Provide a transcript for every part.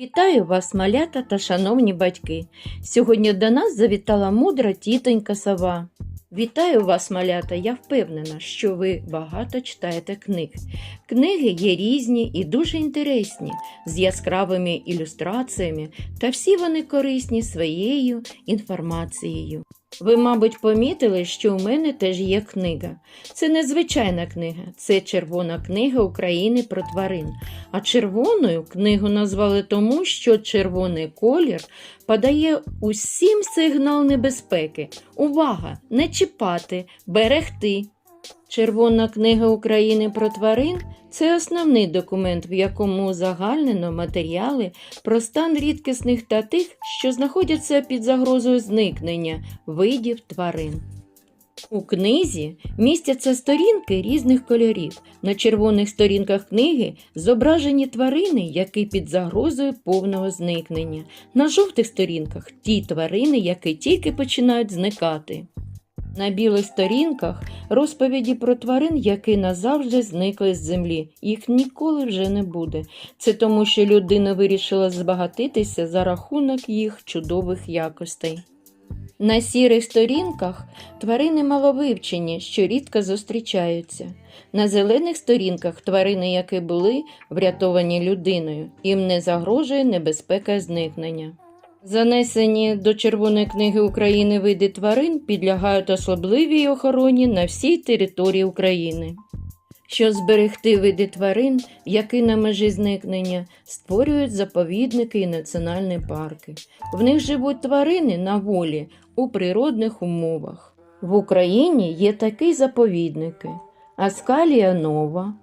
Вітаю вас, малята та шановні батьки. Сьогодні до нас завітала мудра тітонька сова. Вітаю вас, малята. Я впевнена, що ви багато читаєте книг. Книги є різні і дуже інтересні, з яскравими ілюстраціями, та всі вони корисні своєю інформацією. Ви, мабуть, помітили, що у мене теж є книга. Це не звичайна книга, це червона книга України про тварин. А червоною книгу назвали тому, що червоний колір подає усім сигнал небезпеки. Увага! Не чіпати, берегти. Червона книга України про тварин це основний документ, в якому узагальнено матеріали про стан рідкісних та тих, що знаходяться під загрозою зникнення видів тварин. У книзі містяться сторінки різних кольорів. На червоних сторінках книги зображені тварини, які під загрозою повного зникнення. На жовтих сторінках ті тварини, які тільки починають зникати. На білих сторінках розповіді про тварин, які назавжди зникли з землі. Їх ніколи вже не буде. Це тому, що людина вирішила збагатитися за рахунок їх чудових якостей. На сірих сторінках тварини маловивчені, що рідко зустрічаються. На зелених сторінках тварини, які були врятовані людиною, їм не загрожує небезпека зникнення. Занесені до Червоної книги України види тварин підлягають особливій охороні на всій території України. Щоб зберегти види тварин, які на межі зникнення, створюють заповідники і національні парки. В них живуть тварини на волі у природних умовах. В Україні є такі заповідники: Аскалія Нова,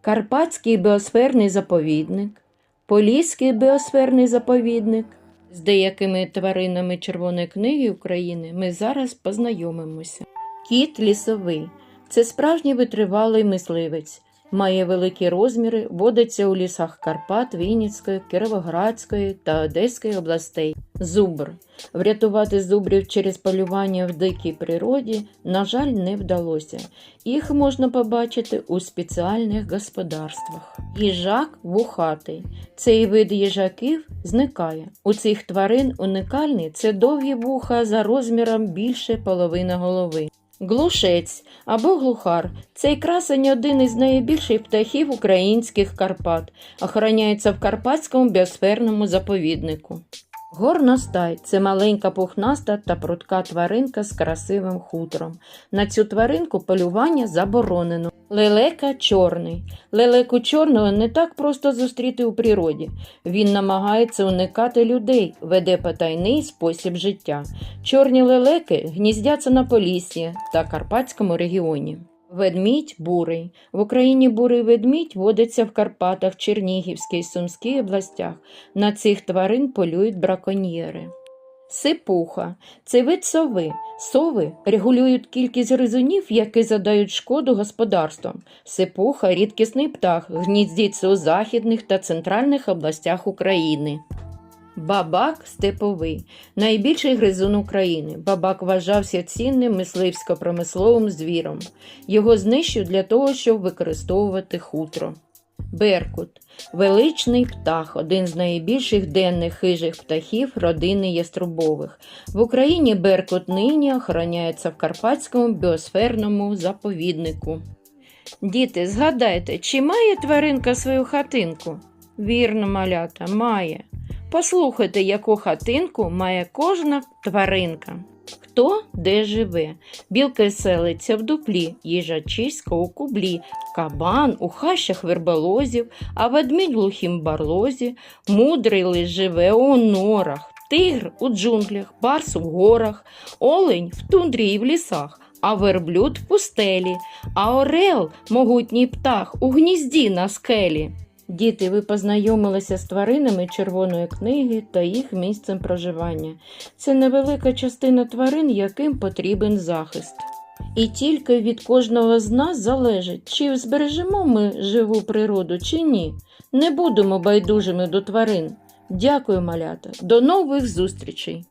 Карпатський біосферний заповідник, Поліський біосферний заповідник. З деякими тваринами Червоної книги України ми зараз познайомимося. Кіт лісовий це справжній витривалий мисливець. Має великі розміри, водиться у лісах Карпат, Вінницької, Кіровоградської та Одеської областей. Зубр. Врятувати зубрів через полювання в дикій природі, на жаль, не вдалося. Їх можна побачити у спеціальних господарствах. Їжак вухатий. Цей вид їжаків зникає. У цих тварин унікальний це довгі вуха за розміром більше половини голови. Глушець або глухар цей красень один із найбільших птахів українських Карпат, охороняється в Карпатському біосферному заповіднику. Горностай це маленька пухнаста та прудка тваринка з красивим хутром. На цю тваринку полювання заборонено. Лелека чорний. Лелеку чорного не так просто зустріти у природі. Він намагається уникати людей, веде потайний спосіб життя. Чорні лелеки гніздяться на Поліссі та Карпатському регіоні. Ведмідь бурий. В Україні бурий ведмідь водиться в Карпатах, Чернігівській Сумській областях. На цих тварин полюють браконьєри. Сипуха це вид сови. Сови регулюють кількість гризунів, які задають шкоду господарствам. Сипуха рідкісний птах, гніздиться у західних та центральних областях України. Бабак степовий найбільший гризун України. Бабак вважався цінним мисливсько-промисловим звіром. Його знищують для того, щоб використовувати хутро. Беркут величний птах, один з найбільших денних хижих птахів родини яструбових. В Україні Беркут нині охороняється в Карпатському біосферному заповіднику. Діти, згадайте, чи має тваринка свою хатинку? Вірно, малята, має. Послухайте, яку хатинку має кожна тваринка. Хто де живе? Білка селиться в дуплі, їжачиська у кублі, кабан у хащах верболозів, а ведмідь в глухім барлозі, мудрий лиш живе у норах, тигр у джунглях, барс у горах, олень в тундрі і в лісах, а верблюд в пустелі, а орел, могутній птах, у гнізді на скелі. Діти, ви познайомилися з тваринами червоної книги та їх місцем проживання. Це невелика частина тварин, яким потрібен захист. І тільки від кожного з нас залежить, чи збережемо ми живу природу, чи ні. Не будемо байдужими до тварин. Дякую, малята. До нових зустрічей!